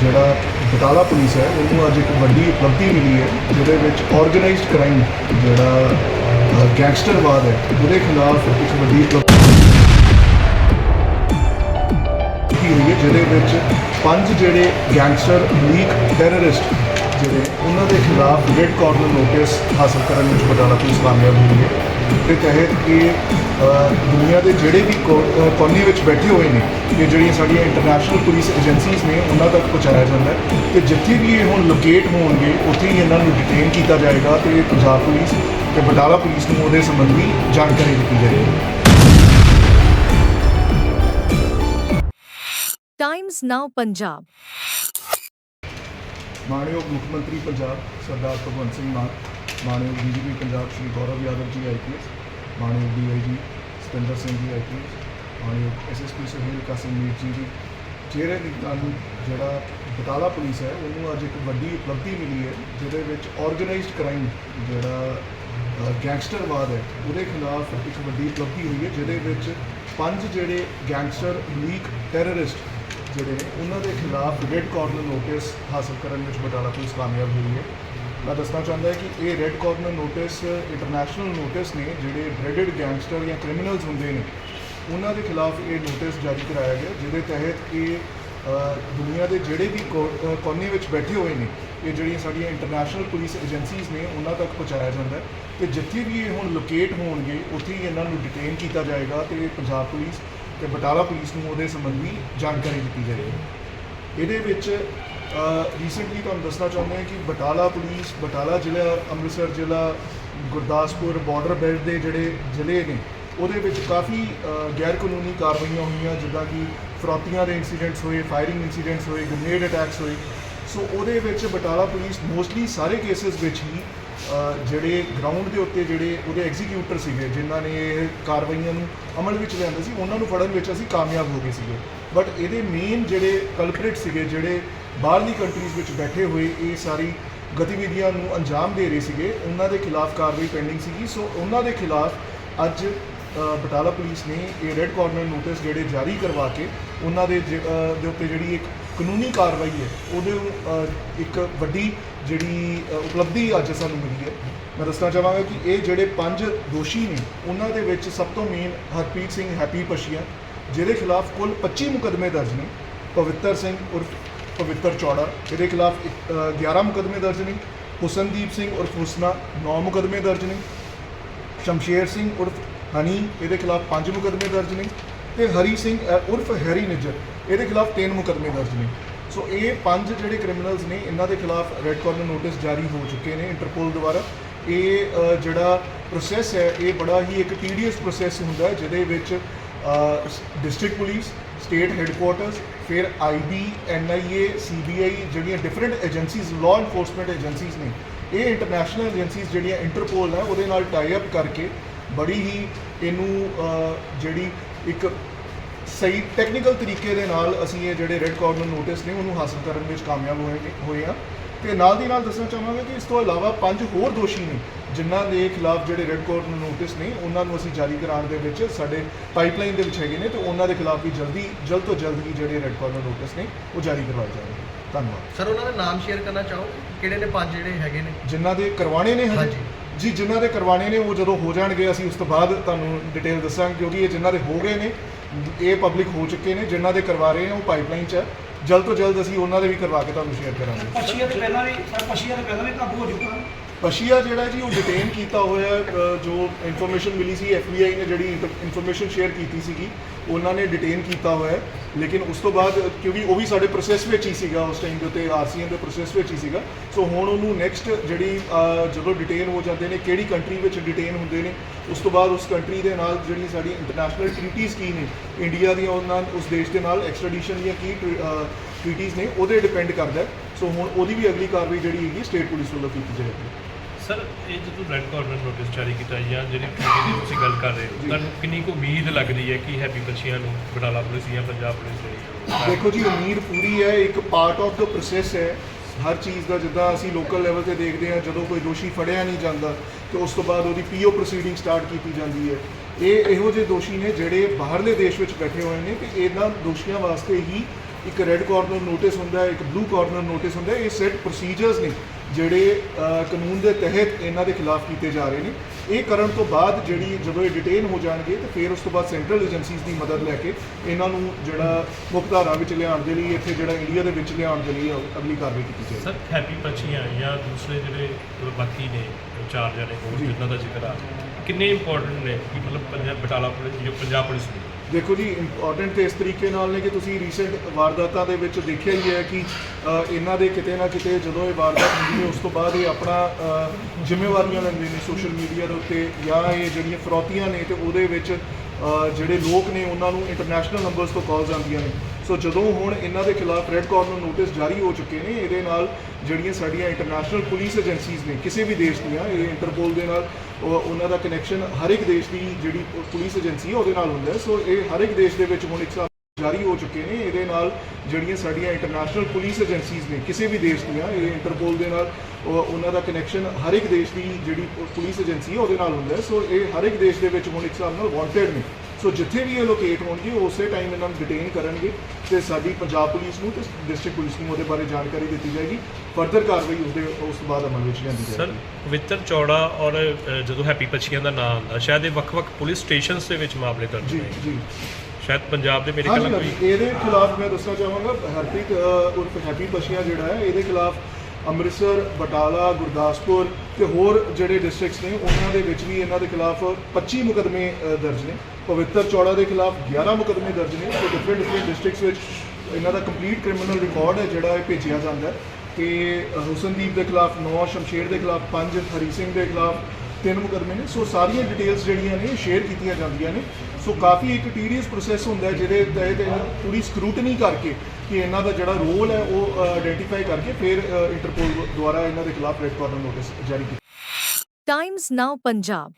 ਜਿਹੜਾ ਬਟਾਲਾ ਪੁਲਿਸ ਹੈ, ਉਹਨੂੰ ਅੱਜ ਇੱਕ ਵੱਡੀ ਉਪਲਬਧੀ ਮਿਲੀ ਹੈ, ਜਿਹਦੇ ਵਿੱਚ ਆਰਗੇਨਾਈਜ਼ਡ ਕ੍ਰਾਈਮ ਜਿਹੜਾ ਗੈਂਗਸਟਰਵਾਦ ਹੈ, ਉਹਦੇ ਖਿਲਾਫ ਇੱਕ ਵੱਡੀ ਉਪਲਬਧੀ ਹੋਈ ਹੈ, ਜਿਹਦੇ ਵਿੱਚ ਪੰਜ ਜਿਹੜੇ ਗੈਂਗਸਟਰ ਲੀਕ ਟੈਰਰਿਸਟ ਜਿਹੜੇ, ਉਹਨਾਂ ਦੇ ਖਿਲਾਫ ਰੈੱਡ ਕਾਰਨਰ ਨੋਟਿਸ ਹਾਸਲ ਕਰਨ ਵਿੱਚ ਬਟਾਲਾ ਪੁਲਿਸ ਕਾਮਯਾਬ ਹੋਈ ਹੈ। ਤੇ ਤਹਿਤ ਅ, ਦੁਨੀਆ ਦੇ ਜਿਹੜੇ ਵੀ ਕੋ- ਕੋਨੇ ਵਿੱਚ ਬੈਠੇ ਹੋਏ ਨੇ ਇਹ ਜਿਹੜੀਆਂ ਸਾਡੀਆਂ ਇੰਟਰਨੈਸ਼ਨਲ ਪੁਲਿਸ ਏਜੰਸੀਜ਼ ਨੇ ਉਹਨਾਂ ਤੱਕ ਪਹੁੰਚਾਇਆ ਜਾਂਦਾ ਹੈ। ਤੇ ਜਿੱਥੇ ਵੀ ਇਹ ਹੁਣ ਲੋਕੇਟ ਹੋਣਗੇ ਉੱਥੇ ਹੀ ਇਹਨਾਂ ਨੂੰ ਡਿਟੇਨ ਕੀਤਾ ਜਾਏਗਾ ਤੇ ਪੰਜਾਬ ਪੁਲਿਸ ਤੇ ਬਟਾਲਾ ਪੁਲਿਸ ਨੂੰ ਉਹਦੇ ਸੰਬੰਧੀ ਜਾਣਕਾਰੀ ਦਿੱਤੀ ਜਾਏਗੀ। ਟਾਈਮਜ਼ ਨਾਓ ਪੰਜਾਬ ਮਾਨਯੋਗ ਮੁੱਖ ਮੰਤਰੀ ਪੰਜਾਬ ਸਰਦਾਰ ਭਗਵੰਤ ਸਿੰਘ ਮਾਨ ਮਾਨਯੋਗ ਡੀਜੀਪੀ ਪੰਜਾਬ ਸ਼੍ਰੀ ਗੌਰਵ ਯਾਦਵ ਜੀ ਆਈਪੀਐਸ ਮਾਨਯੋਗ ਡੀਆਈਜੀ ਸਤਿੰਦਰ ਸਿੰਘ ਜੀ ਆਈਪੀਐਸ ਮਾਨਯੋਗ ਐਸਐਸਪੀ ਸੁਨੀਲ ਕਾਸਿਮੀਰ ਜੀ ਦੀ ਜਿਹੜੇ ਦੀ ਤੁਹਾਨੂੰ ਜਿਹੜਾ ਬਟਾਲਾ ਪੁਲਿਸ ਹੈ, ਉਹਨੂੰ ਅੱਜ ਇੱਕ ਵੱਡੀ ਉਪਲਬਧੀ ਮਿਲੀ ਹੈ, ਜਿਹਦੇ ਵਿੱਚ ਆਰਗੇਨਾਈਜ਼ਡ ਕ੍ਰਾਈਮ ਜਿਹੜਾ ਗੈਂਗਸਟਰਵਾਦ ਹੈ, ਉਹਦੇ ਖਿਲਾਫ ਇੱਕ ਵੱਡੀ ਉਪਲਬਧੀ ਹੋਈ ਹੈ, ਜਿਹਦੇ ਵਿੱਚ ਪੰਜ ਜਿਹੜੇ ਗੈਂਗਸਟਰ ਲੀਕ ਟੈਰਰਿਸਟ ਜਿਹੜੇ ਨੇ, ਉਹਨਾਂ ਦੇ ਖਿਲਾਫ ਰੈੱਡ ਕਾਰਨਰ ਨੋਟਿਸ ਹਾਸਲ ਕਰਨ ਵਿੱਚ ਬਟਾਲਾ ਪੁਲਿਸ ਕਾਮਯਾਬ ਹੋਈ ਹੈ। ਮੈਂ ਦੱਸਣਾ ਚਾਹੁੰਦਾ ਕਿ ਇਹ red corner notice international notice ਨੇ ਜਿਹੜੇ ਬ੍ਰੈਡਡ ਗੈਂਗਸਟਰ ਜਾਂ ਕ੍ਰਿਮੀਨਲਸ ਹੁੰਦੇ ਨੇ, ਉਹਨਾਂ ਦੇ ਖਿਲਾਫ ਇਹ ਨੋਟਿਸ ਜਾਰੀ ਕਰਾਇਆ ਗਿਆ, ਜਿਹਦੇ ਤਹਿਤ ਇਹ ਦੁਨੀਆ ਦੇ ਜਿਹੜੇ ਵੀ ਕੋਨੇ ਵਿੱਚ ਬੈਠੇ ਹੋਏ ਨੇ, ਇਹ ਜਿਹੜੀਆਂ ਸਾਡੀਆਂ ਇੰਟਰਨੈਸ਼ਨਲ ਪੁਲਿਸ ਏਜੰਸੀਜ਼ ਨੇ, ਉਹਨਾਂ ਤੱਕ ਪਹੁੰਚਾਇਆ ਜਾਂਦਾ ਹੈ। ਤੇ ਜਿੱਥੇ ਵੀ ਇਹ ਹੁਣ ਲੋਕੇਟ ਹੋਣਗੇ, ਉੱਥੇ ਹੀ ਇਹਨਾਂ ਨੂੰ ਡਿਟੇਨ ਕੀਤਾ ਜਾਏਗਾ ਤੇ ਪੰਜਾਬ ਪੁਲਿਸ ਤੇ ਬਟਾਲਾ ਪੁਲਿਸ ਨੂੰ ਉਹਦੇ ਸੰਬੰਧੀ ਜਾਣਕਾਰੀ ਦਿੱਤੀ ਜਾਏਗੀ। ਇਹਦੇ ਵਿੱਚ ਰੀਸੈਂਟਲੀ ਤੁਹਾਨੂੰ ਦੱਸਣਾ ਚਾਹੁੰਦੇ ਹਾਂ ਕਿ ਬਟਾਲਾ ਪੁਲਿਸ, ਬਟਾਲਾ ਜ਼ਿਲ੍ਹਾ, ਅੰਮ੍ਰਿਤਸਰ ਜ਼ਿਲ੍ਹਾ, ਗੁਰਦਾਸਪੁਰ ਬਾਰਡਰ ਬੈਲਟ ਦੇ ਜਿਹੜੇ ਜ਼ਿਲ੍ਹੇ ਨੇ, ਉਹਦੇ ਵਿੱਚ ਕਾਫੀ ਗੈਰ ਕਾਨੂੰਨੀ ਕਾਰਵਾਈਆਂ ਹੋਈਆਂ, ਜਿੱਦਾਂ ਕਿ ਫਰੋਤੀਆਂ ਦੇ ਇਨਸੀਡੈਂਟਸ ਹੋਏ ਫਾਇਰਿੰਗ ਇਨਸੀਡੈਂਟਸ ਹੋਏ ਗ੍ਰੇਨੇਡ ਅਟੈਕਸ ਹੋਏ। ਸੋ ਉਹਦੇ ਵਿੱਚ ਬਟਾਲਾ ਪੁਲਿਸ ਮੋਸਟਲੀ ਸਾਰੇ ਕੇਸਿਸ ਵਿੱਚ ਹੀ ਜਿਹੜੇ ਗਰਾਊਂਡ ਦੇ ਉੱਤੇ ਜਿਹੜੇ ਉਹਦੇ ਐਗਜ਼ੀਕਿਊਟਰ ਸੀਗੇ, ਜਿਨ੍ਹਾਂ ਨੇ ਇਹ ਕਾਰਵਾਈਆਂ ਨੂੰ ਅਮਲ ਵਿੱਚ ਲਿਆਂਦਾ ਸੀ, ਉਹਨਾਂ ਨੂੰ ਫੜਨ ਵਿੱਚ ਅਸੀਂ ਕਾਮਯਾਬ ਹੋ ਗਏ ਸੀਗੇ। ਬਟ ਇਹਦੇ ਮੇਨ ਜਿਹੜੇ ਕਲਪਰੇਟ ਸੀਗੇ, ਜਿਹੜੇ ਬਾਹਰਲੀ ਕੰਟਰੀਜ਼ ਵਿੱਚ ਬੈਠੇ ਹੋਏ ਇਹ ਸਾਰੀ ਗਤੀਵਿਧੀਆਂ ਨੂੰ ਅੰਜਾਮ ਦੇ ਰਹੇ ਸੀਗੇ। ਉਹਨਾਂ ਦੇ ਖਿਲਾਫ ਕਾਰਵਾਈ ਪੈਂਡਿੰਗ ਸੀਗੀ। ਸੋ ਉਹਨਾਂ ਦੇ ਖਿਲਾਫ ਅੱਜ ਬਟਾਲਾ ਪੁਲਿਸ ਨੇ ਇਹ ਰੈੱਡ ਕਾਰਨਰ ਨੋਟਿਸ ਜਿਹੜੇ ਜਾਰੀ ਕਰਵਾ ਕੇ ਉਹਨਾਂ ਦੇ ਜ- ਦੇ ਉੱਤੇ ਜਿਹੜੀ ਇੱਕ ਕਾਨੂੰਨੀ ਕਾਰਵਾਈ ਹੈ ਉਹਦੇ ਨੂੰ, ਇੱਕ ਵੱਡੀ ਜਿਹੜੀ ਉਪਲਬਧੀ ਅੱਜ ਸਾਨੂੰ ਮਿਲੀ ਹੈ। ਮੈਂ ਦੱਸਣਾ ਚਾਹਾਂਗਾ ਕਿ ਇਹ ਜਿਹੜੇ ਪੰਜ ਦੋਸ਼ੀ ਨੇ ਉਹਨਾਂ ਦੇ ਵਿੱਚ ਸਭ ਤੋਂ ਮੇਨ ਹਰਪ੍ਰੀਤ ਸਿੰਘ ਹੈਪੀ ਪਸ਼ੀਆ ਜਿਹਦੇ ਖਿਲਾਫ ਕੁੱਲ 25 ਮੁਕਦਮੇ ਦਰਜ ਨੇ। ਪਵਿੱਤਰ ਸਿੰਘ ਉਰਫ ਪਵਿੱਤਰ ਚੌੜਾ ਇਹਦੇ ਖਿਲਾਫ ਇੱਕ, ਅ, 11 ਮੁਕਦਮੇ ਦਰਜ ਨੇ ਹੁਸਨਦੀਪ ਸਿੰਘ ਉਰਫ ਹੁਸਨਾ 9 ਮੁਕਦਮੇ ਦਰਜ ਨੇ ਸ਼ਮਸ਼ੇਰ ਸਿੰਘ ਉਰਫ ਹਨੀ ਇਹਦੇ ਖਿਲਾਫ 5 ਮੁਕਦਮੇ ਦਰਜ ਨੇ ਤੇ ਹਰੀ ਸਿੰਘ ਉਰਫ ਹੈਰੀ ਨਿੱਜਰ ਇਹਦੇ ਖਿਲਾਫ 3 ਮੁਕਦਮੇ ਦਰਜ ਨੇ। ਸੋ ਇਹ ਪੰਜ ਜਿਹੜੇ ਕ੍ਰਿਮੀਨਲਸ ਨੇ ਇਹਨਾਂ ਦੇ ਖਿਲਾਫ ਰੈੱਡ ਕਾਰਨਰ ਨੋਟਿਸ ਜਾਰੀ ਹੋ ਚੁੱਕੇ ਨੇ ਇੰਟਰਪੋਲ ਦੁਆਰਾ। ਇਹ ਜਿਹੜਾ ਪ੍ਰੋਸੈਸ ਹੈ ਇਹ ਬੜਾ ਹੀ ਇੱਕ ਟੀਡੀਅਸ ਪ੍ਰੋਸੈਸ ਹੁੰਦਾ ਜਿਹਦੇ ਵਿੱਚ ਡਿਸਟ੍ਰਿਕਟ ਪੁਲਿਸ ਸਟੇਟ ਹੈੱਡਕੁਆਟਰਸ ਫਿਰ ਆਈਬੀ ਐਨਆਈਏ ਸੀਬੀਆਈ ਜਿਹੜੀਆਂ different agencies law enforcement agencies ਨੇ, ਇਹ ਇੰਟਰਨੈਸ਼ਨਲ ਏਜੰਸੀਜ਼ ਜਿਹੜੀਆਂ ਇੰਟਰਪੋਲ ਹੈ, ਉਹਦੇ ਨਾਲ ਟਾਈ ਅਪ ਕਰਕੇ ਬੜੀ ਹੀ ਇਹਨੂੰ ਜਿਹੜੀ ਇੱਕ ਸਹੀ ਟੈਕਨੀਕਲ ਤਰੀਕੇ ਦੇ ਨਾਲ ਅਸੀਂ ਇਹ ਜਿਹੜੇ ਰੈੱਡ ਕਾਰਨਰ ਨੋਟਿਸ ਨੇ, ਉਹਨੂੰ ਹਾਸਲ ਕਰਨ ਵਿੱਚ ਕਾਮਯਾਬ ਹੋਏ ਹੋਏ ਆ। ਤੇ ਨਾਲ ਦੀ ਨਾਲ ਦੱਸਣਾ ਚਾਹਾਂਗਾ ਕਿ ਇਸ ਤੋਂ ਇਲਾਵਾ ਪੰਜ ਹੋਰ ਦੋਸ਼ੀ ਨੇ ਜਿਨ੍ਹਾਂ ਦੇ ਖਿਲਾਫ ਜਿਹੜੇ ਰੈੱਡ ਕਾਰਨਰ ਨੋਟਿਸ ਨੇ ਉਹਨਾਂ ਨੂੰ ਅਸੀਂ ਜਾਰੀ ਕਰਾਉਣ ਦੇ ਵਿੱਚ ਸਾਡੇ ਪਾਈਪਲਾਈਨ ਦੇ ਵਿੱਚ ਹੈਗੇ ਨੇ ਤੇ ਉਹਨਾਂ ਦੇ ਖਿਲਾਫ ਵੀ ਜਲਦੀ ਜਲਦ ਤੋਂ ਜਲਦ ਹੀ ਜਿਹੜੇ ਰੈੱਡ ਕਾਰਨਰ ਨੋਟਿਸ ਨੇ ਉਹ ਜਾਰੀ ਕਰਵਾਏ ਜਾਣਗੇ। ਧੰਨਵਾਦ। ਸਰ ਉਹਨਾਂ ਦਾ ਨਾਮ ਸ਼ੇਅਰ ਕਰਨਾ ਚਾਹੋ? ਕਿਹੜੇ ਨੇ ਪੰਜ ਜਿਹੜੇ ਹੈਗੇ ਨੇ? ਜਿਨ੍ਹਾਂ ਦੇ ਕਰਵਾਣੇ ਨੇ ਹਜੇ? ਹਾਂਜੀ। ਜੀ ਜਿਨ੍ਹਾਂ ਦੇ ਕਰਵਾਣੇ ਨੇ ਉਹ ਜਦੋਂ ਹੋ ਜਾਣਗੇ ਅਸੀਂ ਉਸ ਤੋਂ ਬਾਅਦ ਤੁਹਾਨੂੰ ਡਿਟੇਲ ਦੱਸਾਂਗੇ ਕਿਉਂਕਿ ਇਹ ਜਿਨ੍ਹਾਂ ਦੇ ਹੋ ਗਏ ਨੇ ਇਹ ਪਬਲਿਕ ਹੋ ਚੁੱਕੇ ਨੇ ਜਿਨ੍ਹਾਂ ਦੇ ਕਰਵਾ ਰਹੇ ਨੇ ਉਹ ਪਾਈਪਲਾਈਨ 'ਚ ਹੈ। ਜਲਦ ਤੋਂ ਜਲਦ ਅਸੀਂ ਉਹਨਾਂ ਦੇ ਵੀ ਕਰਵਾ ਕੇ ਤੁਹਾਨੂੰ ਸ਼ੇਅਰ ਕਰਾਂਗੇ। ਪਛੀਆ ਤੇ ਪਹਿਲਾਂ ਵੀ ਸਰ ਪਛੀਆ ਤੇ ਪਹਿਲਾਂ ਵੀ ਕਾਬੂ ਹੋ ਚੁੱਕਾ ਪਸ਼ੀਆ ਜਿਹੜਾ ਜੀ, ਉਹ ਡਿਟੇਨ ਕੀਤਾ ਹੋਇਆ ਜੋ ਇਨਫੋਰਮੇਸ਼ਨ ਮਿਲੀ ਸੀ ਐਫਬੀਆਈ ਨੇ ਜਿਹੜੀ ਇਨਫੋਰਮੇਸ਼ਨ ਸ਼ੇਅਰ ਕੀਤੀ ਸੀਗੀ, ਉਹਨਾਂ ਨੇ ਡਿਟੇਨ ਕੀਤਾ ਹੋਇਆ ਲੇਕਿਨ ਉਸ ਤੋਂ ਬਾਅਦ, ਕਿਉਂਕਿ ਉਹ ਵੀ ਸਾਡੇ ਪ੍ਰੋਸੈਸ ਵਿੱਚ ਹੀ ਸੀਗਾ, ਉਸ ਟਾਈਮ ਦੇ ਉੱਤੇ ਆਰਸੀਐਮ ਦੇ ਪ੍ਰੋਸੈਸ ਵਿੱਚ ਹੀ ਸੀਗਾ। ਸੋ ਹੁਣ ਉਹਨੂੰ ਨੈਕਸਟ ਜਿਹੜੀ ਜਦੋਂ ਡਿਟੇਨ ਹੋ ਜਾਂਦੇ ਨੇ, ਕਿਹੜੀ ਕੰਟਰੀ ਵਿੱਚ ਡਿਟੇਨ ਹੁੰਦੇ ਨੇ, ਉਸ ਤੋਂ ਬਾਅਦ ਉਸ ਕੰਟਰੀ ਦੇ ਨਾਲ ਜਿਹੜੀ ਸਾਡੀ ਇੰਟਰਨੈਸ਼ਨਲ ਟ੍ਰੀਟੀਜ਼ ਕੀ ਨੇ ਇੰਡੀਆ ਦੀਆਂ ਉਹਨਾਂ, ਉਸ ਦੇਸ਼ ਦੇ ਨਾਲ ਐਕਸਟ੍ਰੈਡੀਸ਼ਨ ਦੀਆਂ ਕੀ ਟ੍ਰੀਟੀਜ਼ ਨੇ, ਉਹਦੇ ਡਿਪੈਂਡ ਕਰਦਾ ਸੋ ਹੁਣ ਉਹਦੀ ਵੀ ਅਗਲੀ ਕਾਰਵਾਈ ਜਿਹੜੀ ਹੈਗੀ ਸਟੇਟ ਪੁਲਿਸ ਵੱਲੋਂ ਕੀਤੀ ਜਾਏਗੀ। ਸਰ, ਇਹ ਜਦੋਂ ਰੈੱਡ ਕਾਰਨਰ ਨੋਟਿਸ ਜਾਰੀ ਕੀਤਾ ਜਾਂ ਜਿਹੜੀ ਟ੍ਰੀਟੀ ਦੀ ਤੁਸੀਂ ਗੱਲ ਕਰ ਰਹੇ ਹੋ, ਤੁਹਾਨੂੰ ਕਿੰਨੀ ਕੁ ਉਮੀਦ ਲੱਗਦੀ ਹੈ ਕਿ ਹੈਪੀ ਬੱਚਿਆਂ ਨੂੰ ਬਟਾਲਾ ਪੁਲਿਸ ਜਾਂ ਪੰਜਾਬ ਪੁਲਿਸ ਦੇ ਦੇਖੋ ਜੀ, ਉਮੀਦ ਪੂਰੀ ਹੈ, ਇੱਕ ਪਾਰਟ ਆਫ ਦਾ ਪ੍ਰੋਸੈਸ ਹੈ। ਹਰ ਚੀਜ਼ ਦਾ ਜਿੱਦਾਂ ਅਸੀਂ ਲੋਕਲ ਲੈਵਲ ਤੇ ਦੇਖਦੇ ਹਾਂ, ਜਦੋਂ ਕੋਈ ਦੋਸ਼ੀ ਫੜਿਆ ਨਹੀਂ ਜਾਂਦਾ, ਤੇ ਉਸ ਤੋਂ ਬਾਅਦ ਉਹਦੀ ਪੀਓ ਪ੍ਰੋਸੀਡਿੰਗ ਸਟਾਰਟ ਕੀਤੀ ਜਾਂਦੀ ਹੈ। ਇਹ ਇਹੋ ਜਿਹੇ ਦੋਸ਼ੀ ਨੇ ਜਿਹੜੇ ਬਾਹਰਲੇ ਦੇਸ਼ ਵਿੱਚ ਬੈਠੇ ਹੋਏ ਨੇ, ਤੇ ਇਹਨਾਂ ਦੋਸ਼ੀਆਂ ਵਾਸਤੇ ਹੀ ਇੱਕ ਰੈੱਡ ਕਾਰਨਰ ਨੋਟਿਸ ਹੁੰਦਾ ਹੈ, ਇੱਕ ਬਲੂ ਕਾਰਨਰ ਨੋਟਿਸ ਹੁੰਦਾ ਹੈ। ਇਹ ਸੈੱਟ ਪ੍ਰੋਸੀਜਰਸ ਨੇ। ਜਿਹੜੇ ਕਾਨੂੰਨ ਦੇ ਤਹਿਤ ਇਹਨਾਂ ਦੇ ਖਿਲਾਫ ਕੀਤੇ ਜਾ ਰਹੇ ਨੇ। ਇਹ ਕਰਨ ਤੋਂ ਬਾਅਦ ਜਿਹੜੀ ਜਦੋਂ ਇਹ ਡਿਟੇਨ ਹੋ ਜਾਣਗੇ ਤੇ ਫਿਰ ਉਸ ਤੋਂ ਬਾਅਦ ਸੈਂਟਰਲ ਏਜੰਸੀਜ਼ ਦੀ ਮਦਦ ਲੈ ਕੇ ਇਹਨਾਂ ਨੂੰ ਜਿਹੜਾ ਮੁੱਖ ਧਾਰਾ ਵਿੱਚ ਲਿਆਉਣ ਦੇ ਲਈ ਇੱਥੇ ਜਿਹੜਾ ਇੰਡੀਆ ਦੇ ਵਿੱਚ ਲਿਆਉਣ ਦੇ ਲਈ ਅਗਲੀ ਕਾਰਵਾਈ ਕੀਤੀ ਜਾਏਗੀ। ਸਰ ਹੈਪੀ ਪੰਛੀਆਂ ਜਾਂ ਦੂਸਰੇ ਜਿਹੜੇ ਬਾਕੀ ਨੇ ਚਾਰ ਜਣੇ ਹੋਰ। ਜਿਨ੍ਹਾਂ ਦਾ ਜ਼ਿਕਰ ਆ। ਕਿੰਨੇ ਇੰਪੋਰਟੈਂਟ ਨੇ ਕਿ ਮਤਲਬ ਪੰਜਾਬ ਬਟਾਲਾ ਪੁਲਿਸ ਜੋ ਪੰਜਾਬ ਪੁਲਿਸ ਨੇ ਦੇਖੋ ਜੀ ਇੰਪੋਰਟੈਂਟ ਤੇ ਇਸ ਤਰੀਕੇ ਨਾਲ ਨੇ ਕਿ ਤੁਸੀਂ ਰੀਸੈਂਟ ਵਾਰਦਾਤਾਂ ਦੇ ਵਿੱਚ ਦੇਖਿਆ ਹੀ ਹੈ ਕਿ ਇਹਨਾਂ ਦੇ ਕਿਤੇ ਨਾ ਕਿਤੇ ਜਦੋਂ ਇਹ ਵਾਰਦਾਤ ਹੁੰਦੀ ਹੈ, ਉਸ ਤੋਂ ਬਾਅਦ ਇਹ ਆਪਣਾ ਜ਼ਿੰਮੇਵਾਰੀਆਂ ਲੈਂਦੇ ਨੇ ਸੋਸ਼ਲ ਮੀਡੀਆ ਦੇ ਉੱਤੇ ਜਾਂ ਇਹ ਜਿਹੜੀਆਂ ਫਰੋਤੀਆਂ ਨੇ ਤੇ ਉਹਦੇ ਵਿੱਚ ਜਿਹੜੇ ਲੋਕ ਨੇ, ਉਹਨਾਂ ਨੂੰ ਇੰਟਰਨੈਸ਼ਨਲ ਨੰਬਰਸ ਤੋਂ ਕਾਲਸ ਆਉਂਦੀਆਂ ਨੇ। ਸੋ ਜਦੋਂ ਹੁਣ ਇਹਨਾਂ ਦੇ ਖਿਲਾਫ ਰੈੱਡ ਕਾਰਨਰ ਨੋਟਿਸ ਜਾਰੀ ਹੋ ਚੁੱਕੇ ਨੇ, ਇਹਦੇ ਨਾਲ ਜਿਹੜੀਆਂ ਸਾਡੀਆਂ ਇੰਟਰਨੈਸ਼ਨਲ ਪੁਲਿਸ ਏਜੰਸੀਜ਼ ਨੇ, ਕਿਸੇ ਵੀ ਦੇਸ਼ ਦੀਆਂ, ਇਹ ਇੰਟਰਪੋਲ ਦੇ ਨਾਲ ਉਹਨਾਂ ਦਾ ਕਨੈਕਸ਼ਨ ਹਰ ਇੱਕ ਦੇਸ਼ ਦੀ ਜਿਹੜੀ ਪੁਲਿਸ ਏਜੰਸੀ ਹੈ, ਉਹਦੇ ਨਾਲ ਹੁੰਦਾ ਹੈ। ਸੋ ਇਹ ਹਰ ਇੱਕ ਦੇਸ਼ ਦੇ ਵਿੱਚ ਹੁਣ ਇੱਕ ਹਿਸਾਬ ਜਾਰੀ ਹੋ ਚੁੱਕੇ ਨੇ। ਇਹਦੇ ਨਾਲ ਜਿਹੜੀਆਂ ਸਾਡੀਆਂ ਇੰਟਰਨੈਸ਼ਨਲ ਪੁਲਿਸ ਏਜੰਸੀਜ਼ ਨੇ, ਕਿਸੇ ਵੀ ਦੇਸ਼ ਦੀਆਂ, ਇਹ ਇੰਟਰਪੋਲ ਦੇ ਨਾਲ ਉਹਨਾਂ ਦਾ ਕਨੈਕਸ਼ਨ ਹਰ ਇੱਕ ਦੇਸ਼ ਦੀ ਜਿਹੜੀ ਪੁਲਿਸ ਏਜੰਸੀ ਹੈ, ਉਹਦੇ ਨਾਲ ਹੁੰਦਾ ਹੈ। ਸੋ ਇਹ ਹਰ ਇੱਕ ਦੇਸ਼ ਦੇ ਵਿੱਚ ਹੁਣ ਇੱਕ ਹਿਸਾਬ ਨਾਲ ਵਾਂਟਡ ਨੇ। ਸੋ ਜਿੱਥੇ ਵੀ ਇਹ ਲੋਕੇਟ ਹੋਣਗੇ ਉਸੇ ਟਾਈਮ ਇਹਨਾਂ ਨੂੰ ਡਿਟੇਨ ਕਰਨਗੇ ਤੇ ਸਾਡੀ ਪੰਜਾਬ ਪੁਲਿਸ ਨੂੰ ਤੇ ਡਿਸਟ੍ਰਿਕਟ ਪੁਲਿਸ ਨੂੰ ਉਹਦੇ ਬਾਰੇ ਜਾਣਕਾਰੀ ਦਿੱਤੀ ਜਾਏਗੀ। ਫਰਦਰ ਕਾਰਵਾਈ ਉਸਦੇ ਉਸ ਤੋਂ ਬਾਅਦ ਅਮਲ ਵਿੱਚ ਲਿਆਂਦੀ ਸਰ ਜਾਏਗੀ। ਪਵਿੱਤਰ ਚੌੜਾ ਔਰ ਜਦੋਂ ਹੈਪੀ ਪੰਛੀਆਂ ਦਾ ਨਾਮ ਆਉਂਦਾ ਸ਼ਾਇਦ ਇਹ ਵੱਖ-ਵੱਖ ਪੁਲਿਸ ਸਟੇਸ਼ਨਸ ਦੇ ਵਿੱਚ ਮਾਮਲੇ ਦਰਜ ਜੀ ਨੇ ਜੀ। ਸ਼ਾਇਦ ਪੰਜਾਬ ਦੇ ਮੇਰੇ ਖਿਆਲ ਕੋਈ ਇਹਦੇ ਖਿਲਾਫ ਮੈਂ ਦੱਸਣਾ ਚਾਹਾਂਗਾ ਹਰਪ੍ਰੀਤ ਉਰਫ ਹੈਪੀ ਪਸ਼ੀਆ ਜਿਹੜਾ ਹੈ ਇਹਦੇ ਖਿਲਾਫ ਅੰਮ੍ਰਿਤਸਰ ਬਟਾਲਾ ਗੁਰਦਾਸਪੁਰ ਤੇ ਹੋਰ ਜਿਹੜੇ ਡਿਸਟ੍ਰਿਕਟਸ ਨੇ ਉਹਨਾਂ ਦੇ ਵਿੱਚ ਵੀ ਇਹਨਾਂ ਦੇ ਖਿਲਾਫ 25 ਮੁਕਦਮੇ ਦਰਜ ਨੇ। ਪਵਿੱਤਰ ਚੌੜਾ ਦੇ ਖਿਲਾਫ 11 ਮੁਕਦਮੇ ਦਰਜ ਨੇ ਸੋ ਡਿਫਰੈਂਟ ਡਿਫਰੈਂਟ ਡਿਸਟ੍ਰਿਕਟਸ ਵਿੱਚ ਇਹਨਾਂ ਦਾ ਕੰਪਲੀਟ ਕ੍ਰਿਮੀਨਲ ਰਿਕਾਰਡ ਹੈ, ਜਿਹੜਾ ਇਹ ਭੇਜਿਆ ਜਾਂਦਾ ਹੈ ਤੇ ਹੁਸਨਦੀਪ ਦੇ ਖਿਲਾਫ 9 ਸ਼ਮਸ਼ੇਰ ਦੇ ਖਿਲਾਫ 5 ਹਰੀ ਸਿੰਘ ਦੇ ਖਿਲਾਫ ਤਿੰਨ ਮੁਕਦਮੇ ਨੇ। ਸੋ ਸਾਰੀਆਂ ਡਿਟੇਲਸ ਜਿਹੜੀਆਂ ਨੇ ਸ਼ੇਅਰ ਕੀਤੀਆਂ ਜਾਂਦੀਆਂ ਨੇ। ਸੋ ਕਾਫੀ ਇੱਕ ਟੀਰੀਅਸ ਪ੍ਰੋਸੈਸ ਹੁੰਦਾ ਜਿਹਦੇ ਤਹਿਤ ਇਹ ਪੂਰੀ ਸਕਰੂਟਨੀ ਕਰਕੇ ਕਿ ਇਹਨਾਂ ਦਾ ਜਿਹੜਾ ਰੋਲ ਹੈ, ਉਹ ਆਇਡੈਂਟੀਫਾਈ ਕਰਕੇ ਫਿਰ ਇੰਟਰਪੋਲ ਦੁਆਰਾ ਇਹਨਾਂ ਦੇ ਖਿਲਾਫ ਰੈੱਡ ਕਾਰਨਰ ਨੋਟਿਸ ਜਾਰੀ ਕੀਤਾ। Times Now Punjab